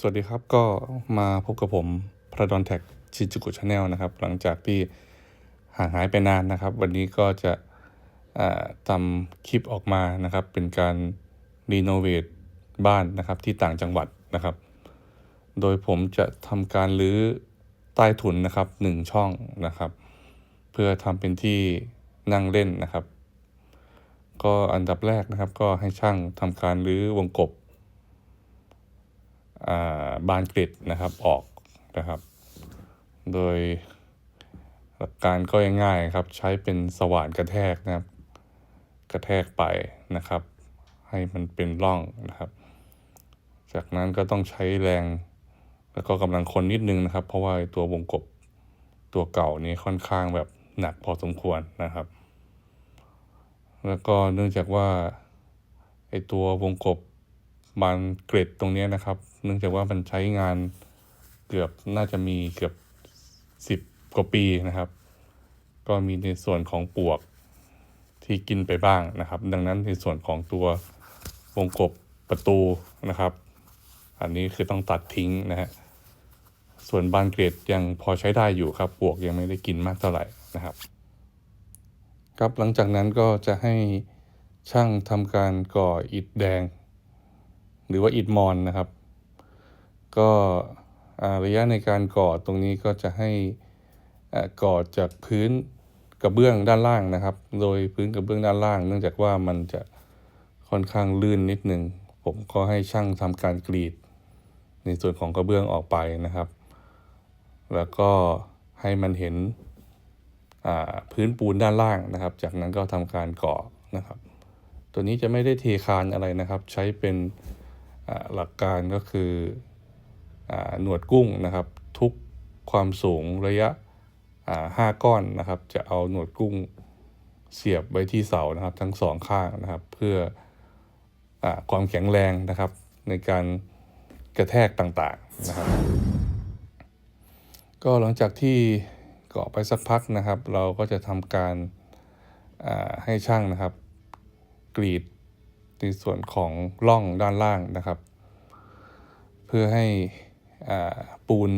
สวัสดีครับก็มาพบกับผมพระดอนแท็กชินจูกุชาแนลนะครับ หลังจากที่ห่างหายไปนานนะครับ วันนี้ก็จะทำคลิปออกมานะครับ เป็นการรีโนเวทบ้านนะครับที่ต่างจังหวัดนะครับ โดยผมจะทำการรื้อใต้ถุนนะครับหนึ่งช่องนะครับ เพื่อทำเป็นที่นั่งเล่นนะครับ ก็อันดับแรกนะครับ ก็ให้ช่างทำการรื้อวงกบ บานกล็ดนะครับออกนะครับ โดยหลักการก็ง่ายๆครับ ใช้เป็นสว่านกระแทกนะครับ กระแทกไปนะครับ ให้มันเป็นร่องนะครับ จากนั้นก็ต้องใช้แรง แล้วก็กำลังคนนิดนึงนะครับ เพราะว่าตัววงกบตัวเก่านี้ค่อนข้างแบบหนักพอสมควรนะครับ แล้วก็เนื่องจากว่าไอตัววงกบ บานเกรดตรงนี้นะครับ เนื่องจากว่ามันใช้งานเกือบน่าจะมีเกือบสิบกว่าปีนะครับ ก็มีในส่วนของปลวกที่กินไปบ้างนะครับ ดังนั้นในส่วนของตัววงกบประตูนะครับ อันนี้คือต้องตัดทิ้งนะฮะส่วนบานเกรดยังพอใช้ได้อยู่ครับปลวกยังไม่ได้กินมากเท่าไหร่นะครับ ครับหลังจากนั้นก็จะให้ช่างทำการก่ออิฐแดง หรือว่าอิฐมอนนะครับ ก็อ่าระยะในการก่อตรงนี้ก็จะให้ก่อจากพื้นกระเบื้องด้านล่างนะครับ โดยพื้นกระเบื้องด้านล่าง เนื่องจากว่ามันจะค่อนข้างลื่นนิดหนึ่งผมก็ให้ช่างทำการกรีด ในส่วนของกระเบื้องออกไปนะครับ แล้วก็ให้มันเห็นพื้นปูนด้านล่างนะครับ จากนั้นก็ทำการก่อนะครับ ตัวนี้จะไม่ได้เทคานอะไรนะครับ ใช้เป็น หลักการก็คืออหนวดกุ้งนะครับ ทุกความสูงระยะห้าก้อนนะครับ จะเอาหนวดกุ้งเสียบไว้ที่เสานะครับ ทั้งสองข้างนะครับ เพื่ออความแข็งแรงนะครับ ในการกระแทกต่างๆนะครับ ก็หลังจากที่เกาะไปสักพักนะครับ เราก็จะทำการให้ช่างนะครับ กรีด ในส่วนของร่องด้านล่างนะครับ เพื่อให้ปูน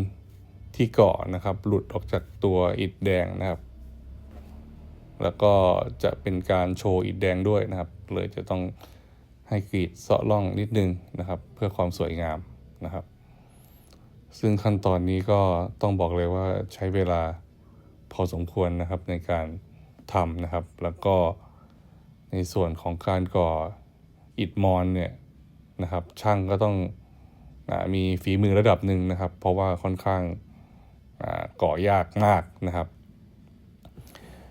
ที่เกาะนะครับ หลุดออกจากตัวอิฐแดงนะครับ แล้วก็จะเป็นการโชว์อิฐแดงด้วยนะครับ เลยจะต้องให้กรีดเสาะร่องนิดนึงนะครับ เพื่อความสวยงามนะครับ ซึ่งขั้นตอนนี้ก็ต้องบอกเลยว่าใช้เวลาพอสมควรนะครับในการทำนะครับ แล้วก็ในส่วนของการก่อ อิฐมอนเนี่ยนะครับช่างก็ต้องอมีฝีมือระดับหนึ่งนะครับ เพราะว่าค่อนข้างอ่าก่อยากมากนะครับ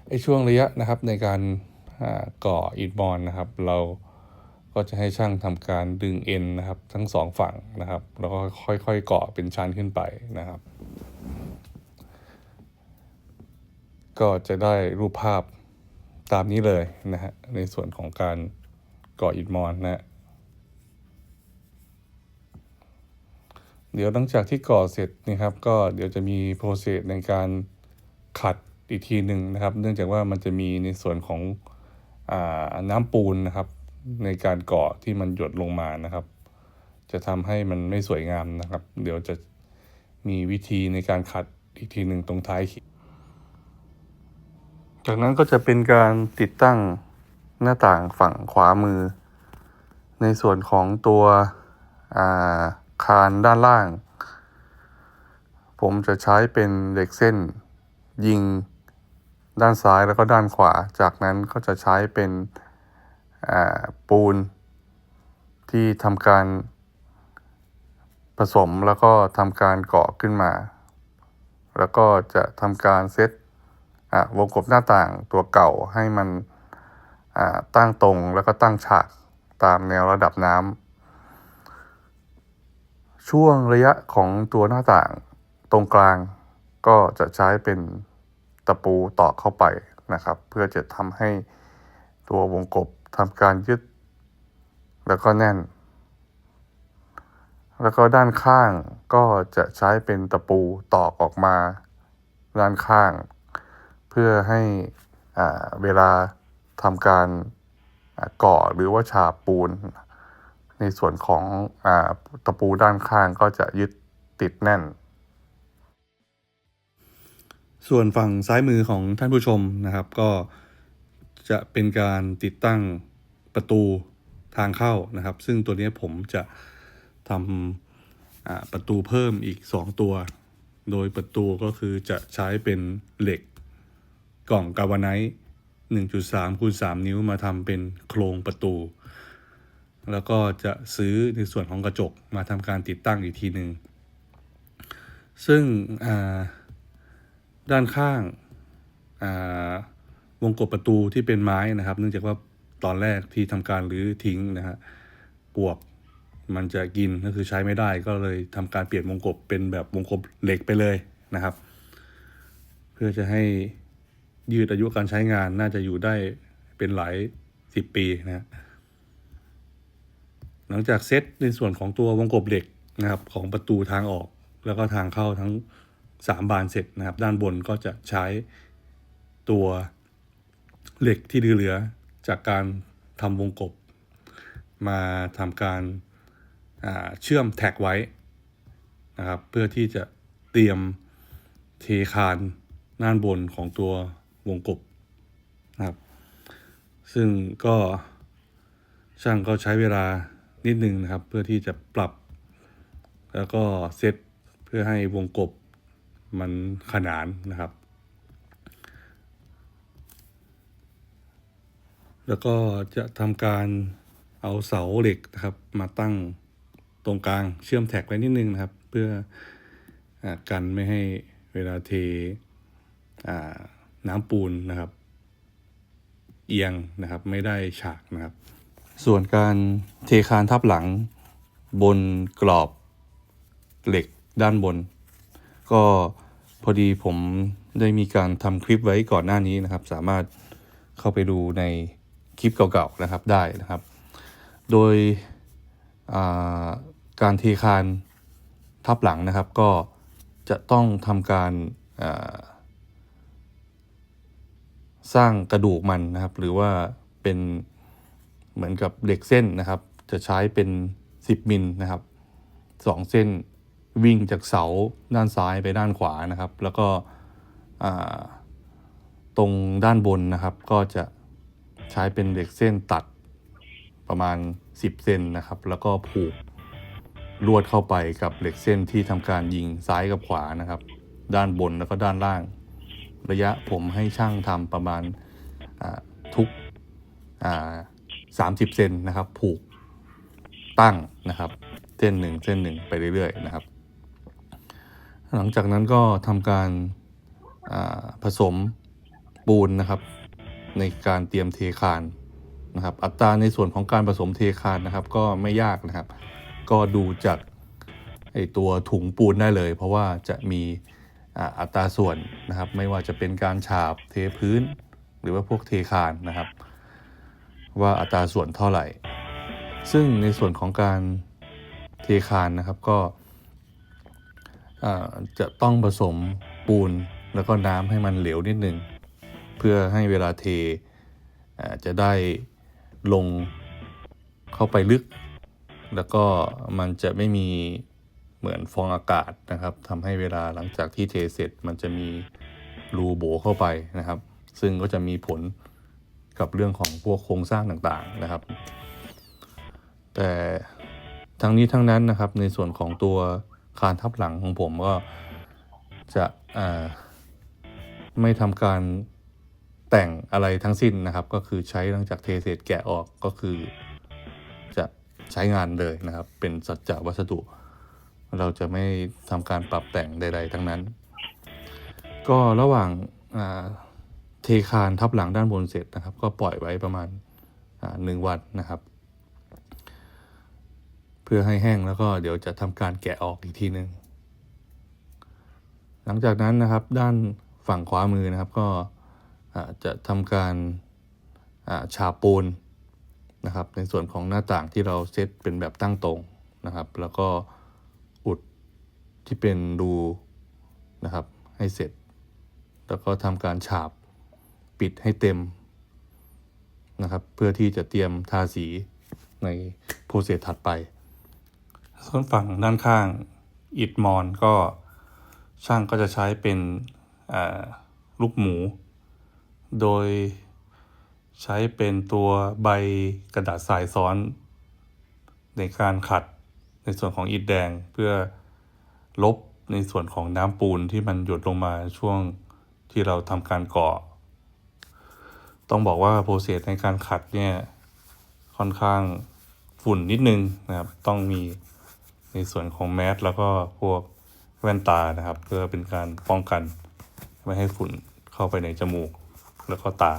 ไอช่วงระยะนะครับในการอ่าก่ออิฐมอนนะครับ เราก็จะให้ช่างทำการดึงเอ็นนะครับทั้งสองฝั่งนะครับ แล้วก็ค่อยๆก่อเป็นชั้นขึ้นไปนะครับ ก็จะได้รูปภาพตามนี้เลยนะฮะในส่วนของการ ก่ออิฐมอนนะฮะเดี๋ยวหลังจากที่ก่อเสร็จนะครับ ก็เดี๋ยวจะมีโปรเซสในการขัดอีกทีหนึ่งนะครับ เนื่องจากว่ามันจะมีในส่วนของอน้ำปูนนะครับ ในการก่อที่มันหยดลงมานะครับ จะทำให้มันไม่สวยงามนะครับ เดี๋ยวจะมีวิธีในการขัดอีกทีหนึ่งตรงท้ายคลิปจากนั้นก็จะเป็นการติดตั้ง หน้าต่างฝั่งขวามือ ในส่วนของตัวาคานด้านล่าง ผมจะใช้เป็นเหล็กเส้นยิงด้านซ้ายแล้วก็ด้านขวา จากนั้นก็จะใช้เป็นปูน ที่ทำการผสมแล้วก็ทำการเกาะขึ้นมา แล้วก็จะทำการเซตวงกบหน้าต่างตัวเก่าให้มัน ตั้งตรงแล้วก็ตั้งฉากตามแนวระดับน้ำช่วงระยะของตัวหน้าต่างตรงกลางก็จะใช้เป็นตะปูตอกเข้าไปนะครับ เพื่อจะทำให้ตัววงกบทำการยึด แล้วก็แน่น แล้วก็ด้านข้างก็จะใช้เป็นตะปูตอกออกมา ด้านข้าง เพื่อให้เวลา ทำการก่อหรือว่าฉาบปูน ในส่วนของอตะปูด้านข้างก็จะยึดติดแน่น ส่วนฝั่งซ้ายมือของท่านผู้ชมนะครับ ก็จะเป็นการติดตั้งประตูทางเข้านะครับ ซึ่งตัวนี้ผมจะทำประตูเพิ่มอีก 2 ตัว โดยประตูก็คือจะใช้เป็นเหล็กกล่องกาวไนท์ 1.3คูณ3นิ้วมาทำเป็นโครงประตู แล้วก็จะซื้อในส่วนของกระจกมาทำการติดตั้งอีกทีหนึ่งซึ่งด้านข้างาวงกบประตูที่เป็นไม้นะครับ เนื่องจากว่าตอนแรกที่ทำการรื้อทิ้งนะฮะปวกมันจะกินก็คือใช้ไม่ได้ก็เลยทำการเปลี่ยนวงกบเป็นแบบวงกบเหล็กไปเลยนะครับ เพื่อจะให้ ยืดอายุการใช้งานน่าจะอยู่ได้เป็นหลายสิบปีนะหลังจากเซตในส่วนของตัววงกบเหล็กนะครับของประตูทางออกแล้วก็ทางเข้าทั้ง 3 บานเสร็จนะครับ ด้านบนก็จะใช้ตัวเหล็กที่เหลือจากการทำวงกบ มาทำการเชื่อมแท็กไว้นะครับ เพื่อที่จะเตรียมเทคานด้านบนของตัว วงกบนะครับ ซึ่งก็ช่างก็ใช้เวลานิดนึงนะครับ เพื่อที่จะปรับ แล้วก็เซตเพื่อให้วงกบมันขนานนะครับ แล้วก็จะทำการเอาเสาเหล็กนะครับ มาตั้งตรงกลางเชื่อมแท็กไว้นิดนึงนะครับ เพื่ออกันไม่ให้เวลาเทอ่า น้ำปูนนะครับ เอียงนะครับไม่ได้ฉากนะครับ ส่วนการเทคานทับหลังบนกรอบเหล็กด้านบน ก็พอดีผมได้มีการทำคลิปไว้ก่อนหน้านี้นะครับ สามารถเข้าไปดูในคลิปเก่าๆนะครับได้นะครับ โดยาการเทคานทับหลังนะครับ ก็จะต้องทำการา สร้างกระดูกมันนะครับ หรือว่าเป็นเหมือนกับเหล็กเส้นนะครับ จะใช้เป็น 10 มิลนะครับสองเส้นวิ่งจากเสาด้านซ้ายไปด้านขวานะครับ แล้วก็ตรงด้านบนนะครับ ก็จะใช้เป็นเหล็กเส้นตัดประมาณ 10 เซนนะครับ แล้วก็ผูกลวดเข้าไปกับเหล็กเส้นที่ทำการยิงซ้ายกับขวานะครับ ด้านบนแล้วก็ด้านล่าง ระยะผมให้ช่างทำประมาณทุกสามสิบเซนนะครับ ผูกตั้งนะครับ เส้นหนึ่งเส้นหนึ่งไปเรื่อยๆนะครับ หลังจากนั้นก็ทำการผสมปูนนะครับ ในการเตรียมเทคานนะครับ อัตราในส่วนของการผสมเทคานนะครับ ก็ไม่ยากนะครับ ก็ดูจากไอตัวถุงปูนได้เลย เพราะว่าจะมี อัตราส่วนนะครับไม่ว่าจะเป็นการฉาบเทพื้น หรือว่าพวกเทคานนะครับ ว่าอัตราส่วนเท่าไหร่ ซึ่งในส่วนของการเทคานนะครับก็จะต้องผสมปูนแล้วก็น้ำให้มันเหลวนิดนึง เพื่อให้เวลาเทจะได้ลงเข้าไปลึก แล้วก็มันจะไม่มี เหมือนฟองอากาศนะครับทำให้เวลาหลังจากที่เทเสร็จ มันจะมีรูโบเข้าไปนะครับ ซึ่งก็จะมีผลกับเรื่องของพวกโครงสร้างต่างๆนะครับ แต่ทั้งนี้ทั้งนั้นนะครับในส่วนของตัวคานทับหลังของผมก็จะไม่ทำการแต่งอะไรทั้งสิ้นนะครับ ก็คือใช้หลังจากเทเสร็จแกะออกก็คือ จะใช้งานเลยนะครับ เป็นสัจจะวัสดุ เราจะไม่ทำการปรับแต่งใด ๆ ทั้งนั้น ก็ระหว่างเทคานทับหลังด้านบนเสร็จนะครับ ก็ปล่อยไว้ประมาณหนึ่งวันนะครับ เพื่อให้แห้งแล้วก็เดี๋ยวจะทำการแกะออกอีกทีหนึ่งหลังจากนั้นนะครับด้านฝั่งขวามือนะครับก็จะทำการฉาบปูนนะครับ ในส่วนของหน้าต่างที่เราเซตเป็นแบบตั้งตรงนะครับ แล้วก็ ที่เป็นรูนะครับให้เสร็จ แล้วก็ทำการฉาบปิดให้เต็มนะครับ เพื่อที่จะเตรียมทาสีในโปรเซสถัดไป ส่วนฝั่งด้านข้างอิดมอนก็ช่างก็จะใช้เป็นลูกหมู โดยใช้เป็นตัวใบกระดาษทรายซ้อน ในการขัดในส่วนของอิฐแดงเพื่อ ลบในส่วนของน้ำปูนที่มันหยดลงมาช่วงที่เราทำการก่อ ต้องบอกว่าโปรเซสในการขัดเนี่ยค่อนข้างฝุ่นนิดนึงนะครับ ต้องมีในส่วนของแมสแล้วก็พวกแว่นตานะครับ เพื่อเป็นการป้องกัน ไม่ให้ฝุ่นเข้าไปในจมูกแล้วก็ตา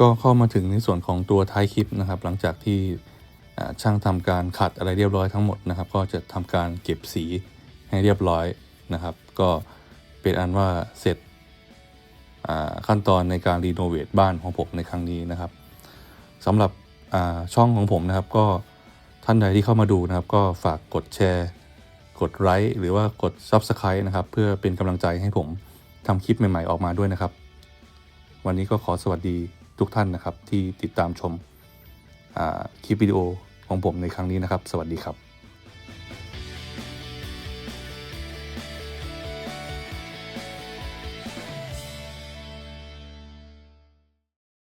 ก็เข้ามาถึงในส่วนของตัวท้ายคลิปนะครับ หลังจากที่ช่างทำการขัดอะไรเรียบร้อยทั้งหมดนะครับ ก็จะทำการเก็บสีให้เรียบร้อยนะครับ ก็เป็นอันว่าเสร็จขั้นตอนในการรีโนเวทบ้านของผมในครั้งนี้นะครับสำหรับช่องของผมนะครับ ก็ท่านใดที่เข้ามาดูนะครับ ก็ฝากกดแชร์ กดไลค์หรือว่ากด Subscribe นะครับ เพื่อเป็นกำลังใจให้ผมทำคลิปใหม่ๆออกมาด้วยนะครับ วันนี้ก็ขอสวัสดี ทุกท่านนะครับที่ติดตามชมคลิปวิดีโอของผมในครั้งนี้นะครับ สวัสดีครับ